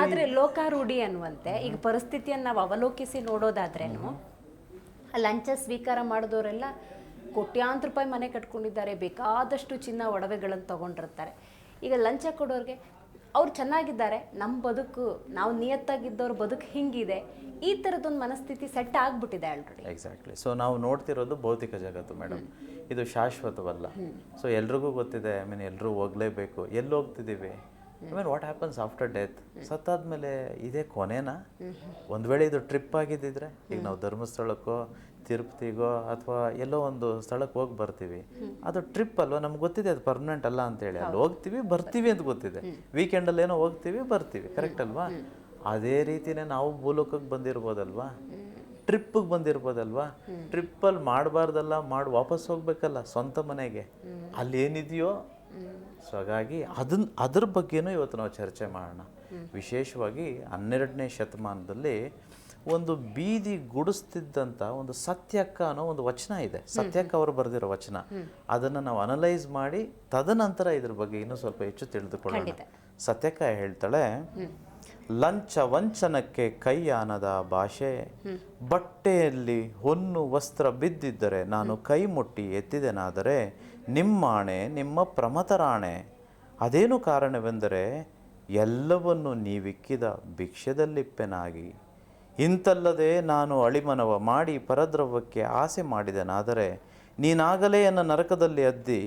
ಆದ್ರೆ ಲೋಕಾರೂಢಿ ಅನ್ನುವಂತೆ ಈಗ ಪರಿಸ್ಥಿತಿಯನ್ನು ನಾವು ಅವಲೋಕಿಸಿ ನೋಡೋದಾದ್ರೇನು ಲಂಚ ಸ್ವೀಕಾರ ಮಾಡಿದವರೆಲ್ಲ ಕೋಟ್ಯಾಂತರ ರೂಪಾಯಿ ಮನೆ ಕಟ್ಕೊಂಡಿದ್ದಾರೆ ಬೇಕಾದಷ್ಟು ಚಿನ್ನ ಒಡವೆಗಳನ್ನು ತಗೊಂಡಿರ್ತಾರೆ. ಈಗ ಲಂಚ ಕೊಡೋರಿಗೆ ಅವ್ರು ಚೆನ್ನಾಗಿದ್ದಾರೆ ನಮ್ಮ ಬದುಕು ನಾವು ನಿಯತ್ತಾಗಿದ್ದವ್ರ ಬದುಕು ಹಿಂಗಿದೆ ಈ ಥರದೊಂದು ಮನಸ್ಥಿತಿ ಸೆಟ್ ಆಗ್ಬಿಟ್ಟಿದೆ ಆಲ್ರೆಡಿ ಎಕ್ಸಾಕ್ಟ್ಲಿ ಸೊ ನಾವು ನೋಡ್ತಿರೋದು ಭೌತಿಕ ಜಗತ್ತು ಮೇಡಮ್ ಇದು ಶಾಶ್ವತವಲ್ಲ. ಸೊ ಎಲ್ರಿಗೂ ಗೊತ್ತಿದೆ ಐ ಮೀನ್ ಎಲ್ಲರೂ ಹೋಗ್ಲೇಬೇಕು. ಎಲ್ಲಿ ಹೋಗ್ತಿದ್ದೀವಿ? Mean what happens after death ಸತ್ತಾದ್ಮೇಲೆ ಇದೇ ಕೊನೆನಾ? ಒಂದು ವೇಳೆ ಇದು ಟ್ರಿಪ್ ಆಗಿದ್ದಿದ್ರೆ ಈಗ ನಾವು ಧರ್ಮಸ್ಥಳಕ್ಕೋ ತಿರುಪತಿಗೋ ಅಥವಾ ಎಲ್ಲೋ ಒಂದು ಸ್ಥಳಕ್ಕೆ ಹೋಗಿ ಬರ್ತೀವಿ. ಅದು ಟ್ರಿಪ್ ಅಲ್ವಾ? ನಮ್ಗೆ ಗೊತ್ತಿದೆ ಅದು ಪರ್ಮನೆಂಟ್ ಅಲ್ಲ ಅಂತೇಳಿ. ಅಲ್ಲಿ ಹೋಗ್ತೀವಿ ಬರ್ತೀವಿ ಅಂತ ಗೊತ್ತಿದೆ. ವೀಕೆಂಡಲ್ಲಿ ಏನೋ ಹೋಗ್ತೀವಿ ಬರ್ತೀವಿ. ಕರೆಕ್ಟ್ ಅಲ್ವಾ? ಅದೇ ರೀತಿನೇ ನಾವು ಭೂಲೋಕಕ್ಕೆ ಬಂದಿರ್ಬೋದಲ್ವಾ? ಟ್ರಿಪ್ಪಿಗೆ ಬಂದಿರ್ಬೋದಲ್ವಾ? ಟ್ರಿಪ್ಪಲ್ಲಿ ಮಾಡಬಾರ್ದಲ್ಲ ಮಾಡಿ ವಾಪಸ್ ಹೋಗ್ಬೇಕಲ್ಲ ಸ್ವಂತ ಮನೆಗೆ. ಅಲ್ಲಿ ಏನಿದೆಯೋ ಸೊ ಹಾಗಾಗಿ ಅದನ್ನ ಅದ್ರ ಬಗ್ಗೆನೂ ಇವತ್ತು ನಾವು ಚರ್ಚೆ ಮಾಡೋಣ. ವಿಶೇಷವಾಗಿ ಹನ್ನೆರಡನೇ ಶತಮಾನದಲ್ಲಿ ಒಂದು ಬೀದಿ ಗುಡಿಸ್ತಿದ್ದಂಥ ಒಂದು ಸತ್ಯಕ್ಕ ಅನ್ನೋ ಒಂದು ವಚನ ಇದೆ. ಸತ್ಯಕ್ಕ ಅವರು ಬರೆದಿರೋ ವಚನ. ಅದನ್ನು ನಾವು ಅನಲೈಸ್ ಮಾಡಿ ತದನಂತರ ಇದ್ರ ಬಗ್ಗೆ ಇನ್ನೂ ಸ್ವಲ್ಪ ಹೆಚ್ಚು ತಿಳಿದುಕೊಳ್ಳೋಣ. ಸತ್ಯಕ್ಕ ಹೇಳ್ತಾಳೆ ಲಂಚ ವಂಚನಕ್ಕೆ ಕೈಯಾನದ ಭಾಷೆ. ಬಟ್ಟೆಯಲ್ಲಿ ಹೊನ್ನು ವಸ್ತ್ರ ಬಿದ್ದಿದ್ದರೆ ನಾನು ಕೈ ಮುಟ್ಟಿ ಎತ್ತಿದೆನಾದರೆ ನಿಮ್ಮಾಣೆ ನಿಮ್ಮ ಪ್ರಮತರಾಣೆ. ಅದೇನು ಕಾರಣವೆಂದರೆ ಎಲ್ಲವನ್ನು ನೀವಿಕ್ಕಿದ ಭಿಕ್ಷೆದಲ್ಲಿಪ್ಪೆನಾಗಿ. ಇಂತಲ್ಲದೆ ನಾನು ಅಳಿಮನವ ಮಾಡಿ ಪರದ್ರವ್ಯಕ್ಕೆ ಆಸೆ ಮಾಡಿದೆನಾದರೆ ನೀನಾಗಲೇ ನರಕದಲ್ಲಿ ಅದ್ದಿ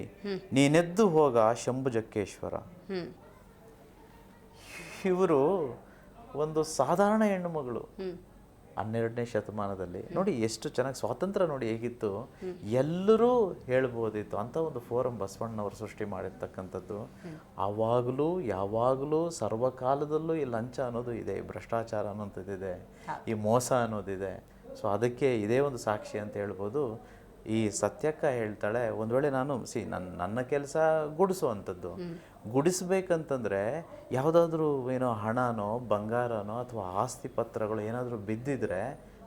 ನೀನೆದ್ದು ಹೋಗ ಶಂಭುಜಕ್ಕೇಶ್ವರ. ಇವರು ಒಂದು ಸಾಧಾರಣ ಹೆಣ್ಣು ಮಗಳು ಹನ್ನೆರಡನೇ ಶತಮಾನದಲ್ಲಿ. ನೋಡಿ ಎಷ್ಟು ಚೆನ್ನಾಗಿ ಸ್ವಾತಂತ್ರ್ಯ ನೋಡಿ ಹೇಗಿತ್ತು. ಎಲ್ಲರೂ ಹೇಳ್ಬೋದಿತ್ತು. ಅಂತ ಒಂದು ಫೋರಂ ಬಸವಣ್ಣವರು ಸೃಷ್ಟಿ ಮಾಡಿರ್ತಕ್ಕಂಥದ್ದು. ಆವಾಗಲೂ ಯಾವಾಗಲೂ ಸರ್ವಕಾಲದಲ್ಲೂ ಈ ಲಂಚ ಅನ್ನೋದು ಇದೆ. ಈ ಭ್ರಷ್ಟಾಚಾರ ಅನ್ನೋಂಥದ್ದಿದೆ. ಈ ಮೋಸ ಅನ್ನೋದಿದೆ. ಸೊ ಅದಕ್ಕೆ ಇದೇ ಒಂದು ಸಾಕ್ಷಿ ಅಂತ ಹೇಳ್ಬೋದು. ಈ ಸತ್ಯಕ್ಕ ಹೇಳ್ತಾಳೆ ಒಂದು ವೇಳೆ ನಾನು ಸಿ ನನ್ನ ನನ್ನ ಕೆಲಸ ಗುಡಿಸುವಂಥದ್ದು. ಗುಡಿಸ್ಬೇಕಂತಂದ್ರೆ ಯಾವುದಾದ್ರೂ ಏನೋ ಹಣನೋ ಬಂಗಾರನೋ ಅಥವಾ ಆಸ್ತಿ ಪತ್ರಗಳು ಏನಾದರೂ ಬಿದ್ದಿದ್ರೆ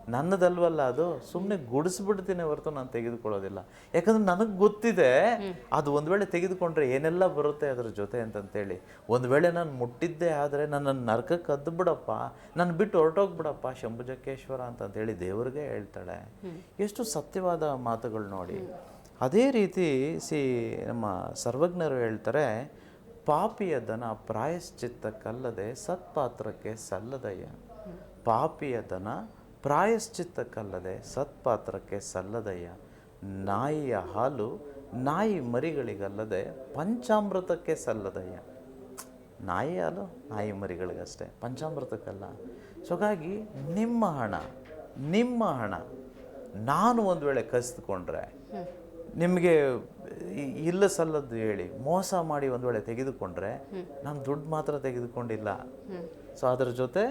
ನನ್ನದಲ್ವಲ್ಲ ಅದು? ಸುಮ್ಮನೆ ಗುಡಿಸ್ಬಿಡ್ತೀನಿ ಹೊರತು ನಾನು ತೆಗೆದುಕೊಳ್ಳೋದಿಲ್ಲ. ಯಾಕಂದ್ರೆ ನನಗೆ ಗೊತ್ತಿದೆ, ಅದು ಒಂದು ವೇಳೆ ತೆಗೆದುಕೊಂಡ್ರೆ ಏನೆಲ್ಲ ಬರುತ್ತೆ ಅದ್ರ ಜೊತೆ ಅಂತಂತೇಳಿ. ಒಂದು ವೇಳೆ ನಾನು ಮುಟ್ಟಿದ್ದೆ ಆದರೆ ನನ್ನ ನರಕಕ್ಕೆ ಕದ್ದು ಬಿಡಪ್ಪ ನಾನು ಬಿಟ್ಟು ಹೊರಟೋಗ್ಬಿಡಪ್ಪ ಶಂಭುಜಕ್ಕೇಶ್ವರ ಅಂತಂತೇಳಿ ದೇವ್ರಿಗೆ ಹೇಳ್ತಾಳೆ. ಎಷ್ಟು ಸತ್ಯವಾದ ಮಾತುಗಳು ನೋಡಿ. ಅದೇ ರೀತಿ ಸಿ ನಮ್ಮ ಸರ್ವಜ್ಞರು ಹೇಳ್ತಾರೆ, ಪಾಪಿಯ ದನ ಪ್ರಾಯಶ್ಚಿತ್ತಕ್ಕಲ್ಲದೆ ಸತ್ಪಾತ್ರಕ್ಕೆ ಸಲ್ಲದಯ್ಯ. ಪಾಪಿಯ ದನ ಪ್ರಾಯಶ್ಚಿತ್ತಕ್ಕಲ್ಲದೆ ಸತ್ಪಾತ್ರಕ್ಕೆ ಸಲ್ಲದಯ್ಯ ನಾಯಿಯ ಹಾಲು ನಾಯಿ ಮರಿಗಳಿಗಲ್ಲದೆ ಪಂಚಾಮೃತಕ್ಕೆ ಸಲ್ಲದಯ್ಯ ನಾಯಿ ಹಾಲು ನಾಯಿ ಮರಿಗಳಿಗಷ್ಟೇ ಪಂಚಾಮೃತಕ್ಕಲ್ಲ. ಸೊ ಹಾಗಾಗಿ ನಿಮ್ಮ ಹಣ ನಿಮ್ಮ ಹಣ ನಾನು ಒಂದು ವೇಳೆ ಕಸಿದುಕೊಂಡ್ರೆ ನಿಮಗೆ ಇಲ್ಲ ಸಲ್ಲದ್ದು ಹೇಳಿ ಮೋಸ ಮಾಡಿ ಒಂದು ವೇಳೆ ತೆಗೆದುಕೊಂಡ್ರೆ ನಾನು ದುಡ್ಡು ಮಾತ್ರ ತೆಗೆದುಕೊಂಡಿಲ್ಲ. ಸೊ ಅದರ ಜೊತೆ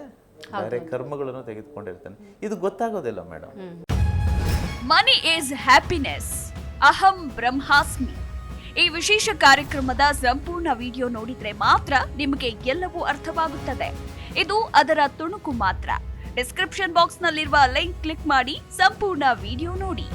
ಬೇರೆ ಕರ್ಮಗಳನ್ನು ತೆಗೆದುಕೊಂಡಿರ್ತಾನೆ. ಇದು ಗೊತ್ತಾಗೋದಿಲ್ಲ ಮೇಡಮ್. ಮನಿ ಈಸ್ ಹ್ಯಾಪಿನೆಸ್ ಅಹಂ ಬ್ರಹ್ಮಾಸ್ಮಿ. ಈ ವಿಶೇಷ ಕಾರ್ಯಕ್ರಮದ ಸಂಪೂರ್ಣ ವಿಡಿಯೋ ನೋಡಿದ್ರೆ ಮಾತ್ರ ನಿಮಗೆ ಎಲ್ಲವೂ ಅರ್ಥವಾಗುತ್ತದೆ. ಇದು ಅದರ ತುಣುಕು ಮಾತ್ರ. ಡಿಸ್ಕ್ರಿಪ್ಷನ್ ಬಾಕ್ಸ್ನಲ್ಲಿರುವ ಲಿಂಕ್ ಕ್ಲಿಕ್ ಮಾಡಿ ಸಂಪೂರ್ಣ ವಿಡಿಯೋ ನೋಡಿ.